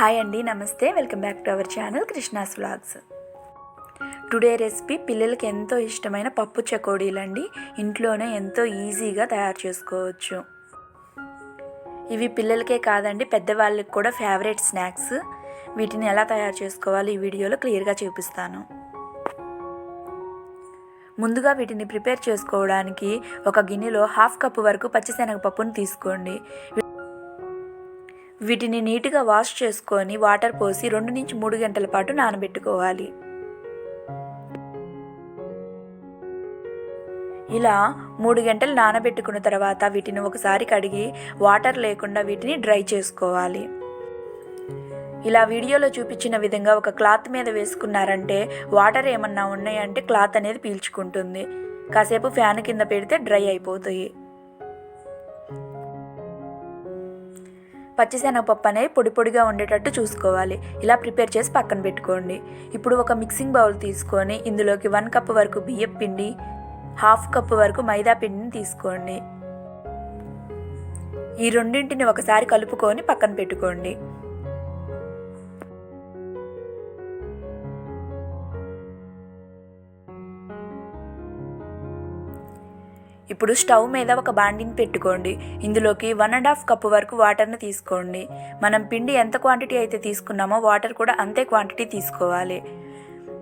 Hi అండి నమస్తే. Welcome back to our channel Krishna's vlogs. Today recipe పిల్లలకి ఎంతో ఇష్టమైన పప్పు చకోడీలండి. ఇంట్లోనే ఎంతో ఈజీగా తయారు చేసుకోవచ్చు. ఇవి పిల్లలకే కాదండి పెద్దవాళ్ళకి కూడా ఫేవరెట్ స్నాక్స్. వీటిని ఎలా తయారు చేసుకోవాలో ఈ వీడియోలో క్లియర్గా చూపిస్తాను. ముందుగా వీటిని ప్రిపేర్ చేసుకోవడానికి ఒక గిన్నెలో హాఫ్ కప్ వరకు పచ్చిశనగపప్పును తీసుకోండి. వీటిని నీట్గా వాష్ చేసుకొని వాటర్ పోసి రెండు నుంచి మూడు గంటల పాటు నానబెట్టుకోవాలి. ఇలా మూడు గంటలు నానబెట్టుకున్న తర్వాత వీటిని ఒకసారి కడిగి వాటర్ లేకుండా వీటిని డ్రై చేసుకోవాలి. ఇలా వీడియోలో చూపించిన విధంగా ఒక క్లాత్ మీద వేసుకున్నారంటే వాటర్ ఏమన్నా ఉన్నాయంటే క్లాత్ అనేది పీల్చుకుంటుంది. కాసేపు ఫ్యాన్ కింద పెడితే డ్రై అయిపోతాయి. పచ్చిశనగపప్పు అనేది పొడి పొడిగా ఉండేటట్టు చూసుకోవాలి. ఇలా ప్రిపేర్ చేసి పక్కన పెట్టుకోండి. ఇప్పుడు ఒక మిక్సింగ్ బౌల్ తీసుకొని ఇందులోకి వన్ కప్ వరకు బియ్యం పిండి హాఫ్ కప్ వరకు మైదా పిండిని తీసుకోండి. ఈ రెండింటిని ఒకసారి కలుపుకొని పక్కన పెట్టుకోండి. ఇప్పుడు స్టవ్ మీద ఒక బాండిని పెట్టుకోండి. ఇందులోకి వన్ అండ్ హాఫ్ కప్ వరకు వాటర్ని తీసుకోండి. మనం పిండి ఎంత క్వాంటిటీ అయితే తీసుకున్నామో వాటర్ కూడా అంతే క్వాంటిటీ తీసుకోవాలి.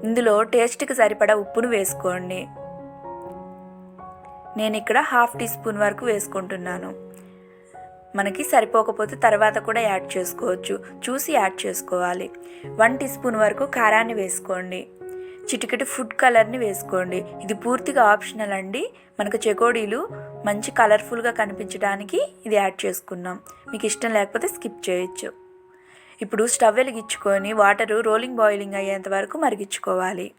ఇందులో టేస్ట్కి సరిపడా ఉప్పును వేసుకోండి. నేను ఇక్కడ హాఫ్ టీ స్పూన్ వరకు వేసుకుంటున్నాను. మనకి సరిపోకపోతే తర్వాత కూడా యాడ్ చేసుకోవచ్చు. చూసి యాడ్ చేసుకోవాలి. వన్ టీ స్పూన్ వరకు కారాన్ని వేసుకోండి. చిటికెటి ఫుడ్ కలర్ని వేసుకోండి. ఇది పూర్తిగా ఆప్షనల్ అండి. మనకు చెకోడీలు మంచి కలర్ఫుల్గా కనిపించడానికి ఇది యాడ్ చేసుకున్నాం. మీకు ఇష్టం లేకపోతే స్కిప్ చేయొచ్చు. ఇప్పుడు స్టవ్ వెలిగించుకొని వాటరు రోలింగ్ బాయిలింగ్ అయ్యేంత వరకు మరిగించుకోవాలి.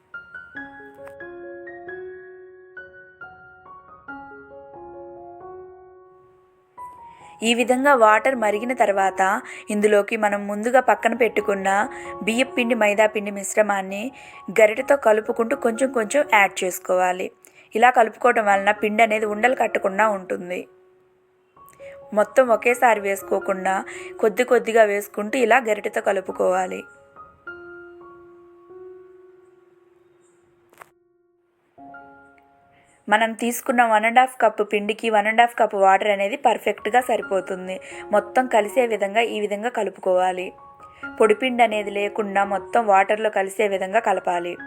ఈ విధంగా వాటర్ మరిగిన తర్వాత ఇందులోకి మనం ముందుగా పక్కన పెట్టుకున్న బియ్యం పిండి మైదా పిండి మిశ్రమాన్ని గరిటతో కలుపుకుంటూ కొంచెం కొంచెం యాడ్ చేసుకోవాలి. ఇలా కలుపుకోవడం వలన పిండి అనేది ఉండలు కట్టకుండా ఉంటుంది. మొత్తం ఒకేసారి వేసుకోకుండా కొద్ది కొద్దిగా వేసుకుంటూ ఇలా గరిటతో కలుపుకోవాలి. మనం తీసుకున్న వన్ అండ్ హాఫ్ కప్ పిండికి one and half cup water అనేది పర్ఫెక్ట్గా సరిపోతుంది. మొత్తం కలిసే విధంగా ఈ విధంగా కలుపుకోవాలి. పొడిపిండి అనేది లేకుండా మొత్తం వాటర్లో కలిసే విధంగా కలపాలి.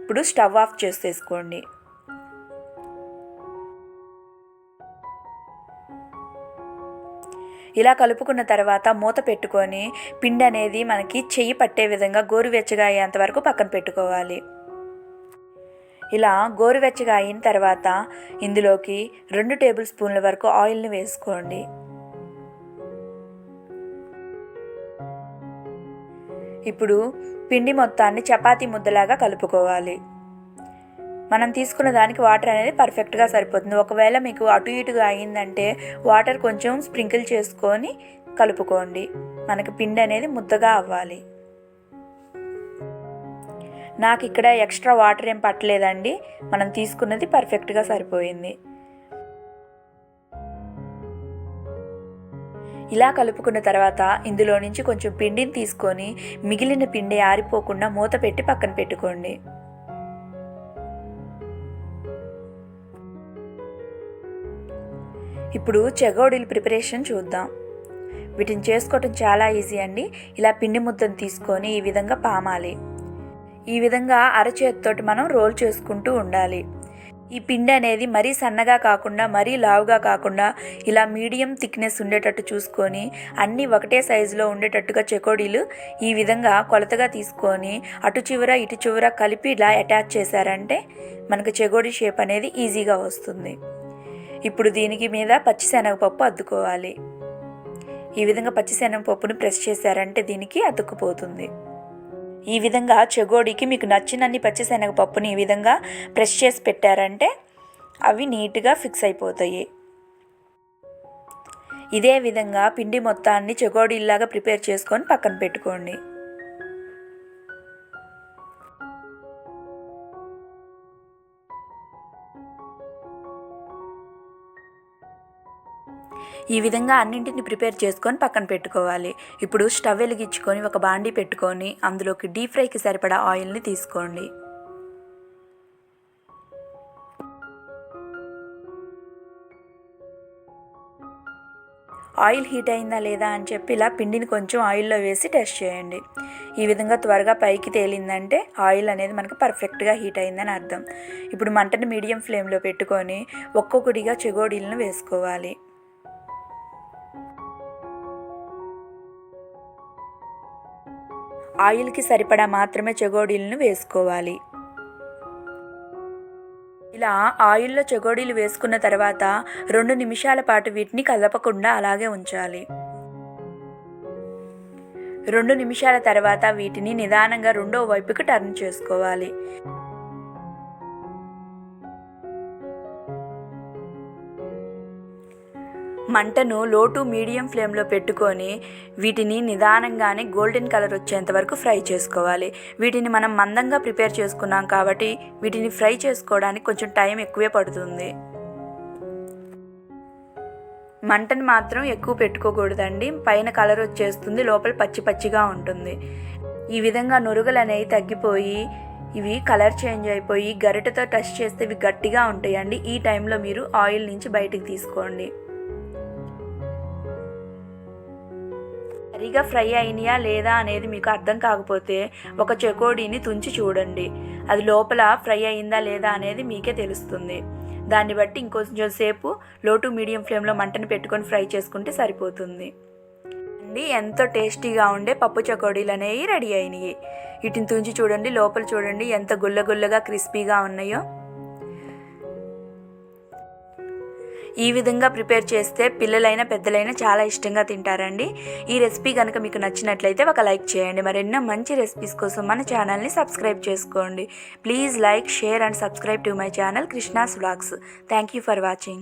ఇప్పుడు స్టవ్ ఆఫ్ చేసేసుకోండి. ఇలా కలుపుకున్న తర్వాత మూత పెట్టుకొని పిండి అనేది మనకి చెయ్యి పట్టే విధంగా గోరువెచ్చగా అయ్యేంత వరకు పక్కన పెట్టుకోవాలి. ఇలా గోరువెచ్చగా అయిన తర్వాత ఇందులోకి రెండు టేబుల్ స్పూన్ల వరకు ఆయిల్ని వేసుకోండి. ఇప్పుడు పిండి మొత్తాన్ని చపాతీ ముద్దలాగా కలుపుకోవాలి. మనం తీసుకున్న దానికి వాటర్ అనేది పర్ఫెక్ట్గా సరిపోతుంది. ఒకవేళ మీకు అటు ఇటుగా అయిందంటే వాటర్ కొంచెం స్ప్రింకిల్ చేసుకొని కలుపుకోండి. మనకు పిండి అనేది ముద్దగా అవ్వాలి. నాకు ఇక్కడ ఎక్స్ట్రా వాటర్ ఏం పట్టలేదండి. మనం తీసుకున్నది పర్ఫెక్ట్గా సరిపోయింది. ఇలా కలుపుకున్న తర్వాత ఇందులో నుంచి కొంచెం పిండిని తీసుకొని మిగిలిన పిండి ఆరిపోకుండా మూత పెట్టి పక్కన పెట్టుకోండి. ఇప్పుడు చెగోడీల ప్రిపరేషన్ చూద్దాం. వీటిని చేసుకోవటం చాలా ఈజీ అండి. ఇలా పిండి ముద్దను తీసుకొని ఈ విధంగా పామాలి. ఈ విధంగా అరచేతితోటి మనం రోల్ చేసుకుంటూ ఉండాలి. ఈ పిండి అనేది మరీ సన్నగా కాకుండా మరీ లావుగా కాకుండా ఇలా మీడియం థిక్నెస్ ఉండేటట్టు చూసుకొని అన్నీ ఒకటే సైజులో ఉండేటట్టుగా చెకోడీలు ఈ విధంగా కొలతగా తీసుకొని అటు చివర ఇటు చివర కలిపి ఇలా అటాచ్ చేశారంటే మనకు చెకోడీ షేప్ అనేది ఈజీగా వస్తుంది. ఇప్పుడు దీనికి మీద పచ్చిశనగపప్పు అద్దుకోవాలి. ఈ విధంగా పచ్చిశనగపప్పును ప్రెస్ చేశారంటే దీనికి అతుక్కుపోతుంది. ఈ విధంగా చెగోడికి మీకు నచ్చినన్ని పచ్చిశనగపప్పుని ఈ విధంగా ప్రెస్ చేసి పెట్టారంటే అవి నీట్గా ఫిక్స్ అయిపోతాయి. ఇదే విధంగా పిండి మొత్తాన్ని చెగోడీలాగా ప్రిపేర్ చేసుకొని పక్కన పెట్టుకోండి. ఈ విధంగా అన్నింటిని ప్రిపేర్ చేసుకొని పక్కన పెట్టుకోవాలి. ఇప్పుడు స్టవ్ వెలిగించుకొని ఒక బాండీ పెట్టుకొని అందులోకి డీప్ ఫ్రైకి సరిపడా ఆయిల్ని తీసుకోండి. ఆయిల్ హీట్ అయిందా లేదా అని చెప్పి ఇలా పిండిని కొంచెం ఆయిల్లో వేసి టెస్ట్ చేయండి. ఈ విధంగా త్వరగా పైకి తేలిందంటే ఆయిల్ అనేది మనకు పర్ఫెక్ట్గా హీట్ అయిందని అర్థం. ఇప్పుడు మంటను మీడియం ఫ్లేమ్లో పెట్టుకొని ఒక్కొక్కటిగా చెగోడీలను వేసుకోవాలి. ఆయిల్కి సరిపడా మాత్రమే చెగోడీలను వేసుకోవాలి. ఇలా ఆయిల్లో చెగోడీలు వేసుకున్న తర్వాత రెండు నిమిషాల పాటు వీటిని కదపకుండా అలాగే ఉంచాలి. రెండు నిమిషాల తర్వాత వీటిని నిదానంగా రెండో వైపుకి టర్న్ చేసుకోవాలి. మంటను లో టు మీడియం ఫ్లేమ్లో పెట్టుకొని వీటిని నిదానంగానే గోల్డెన్ కలర్ వచ్చేంత వరకు ఫ్రై చేసుకోవాలి. వీటిని మనం మందంగా ప్రిపేర్ చేసుకున్నాం కాబట్టి వీటిని ఫ్రై చేసుకోవడానికి కొంచెం టైం ఎక్కువే పడుతుంది. మంటను మాత్రం ఎక్కువ పెట్టుకోకూడదండి. పైన కలర్ వచ్చేస్తుంది లోపల పచ్చి పచ్చిగా ఉంటుంది. ఈ విధంగా నురుగులు అనేవి తగ్గిపోయి ఇవి కలర్ చేంజ్ అయిపోయి గరిటతో టచ్ చేస్తే ఇవి గట్టిగా ఉంటాయండి. ఈ టైంలో మీరు ఆయిల్ నుంచి బయటికి తీసుకోండి. సరిగా ఫ్రై అయినాయా లేదా అనేది మీకు అర్థం కాకపోతే ఒక చెకోడీని తుంచి చూడండి. అది లోపల ఫ్రై అయిందా లేదా అనేది మీకే తెలుస్తుంది. దాన్ని బట్టి ఇంకొంచెం సేపు లో టు మీడియం ఫ్లేమ్లో మంటను పెట్టుకొని ఫ్రై చేసుకుంటే సరిపోతుంది. అండి ఎంతో టేస్టీగా ఉండే పప్పు చకోడీలు అనేవి రెడీ అయినాయి. వీటిని తుంచి చూడండి లోపల చూడండి ఎంత గుల్లగుల్లగా క్రిస్పీగా ఉన్నాయో. ఈ విధంగా ప్రిపేర్ చేస్తే పిల్లలైనా పెద్దలైనా చాలా ఇష్టంగా తింటారండి. ఈ రెసిపీ కనుక మీకు నచ్చినట్లయితే ఒక లైక్ చేయండి. మరెన్నో మంచి రెసిపీస్ కోసం మన ఛానల్ని సబ్స్క్రైబ్ చేసుకోండి. Please like share and subscribe to my channel Krishna's vlogs. Thank you for watching.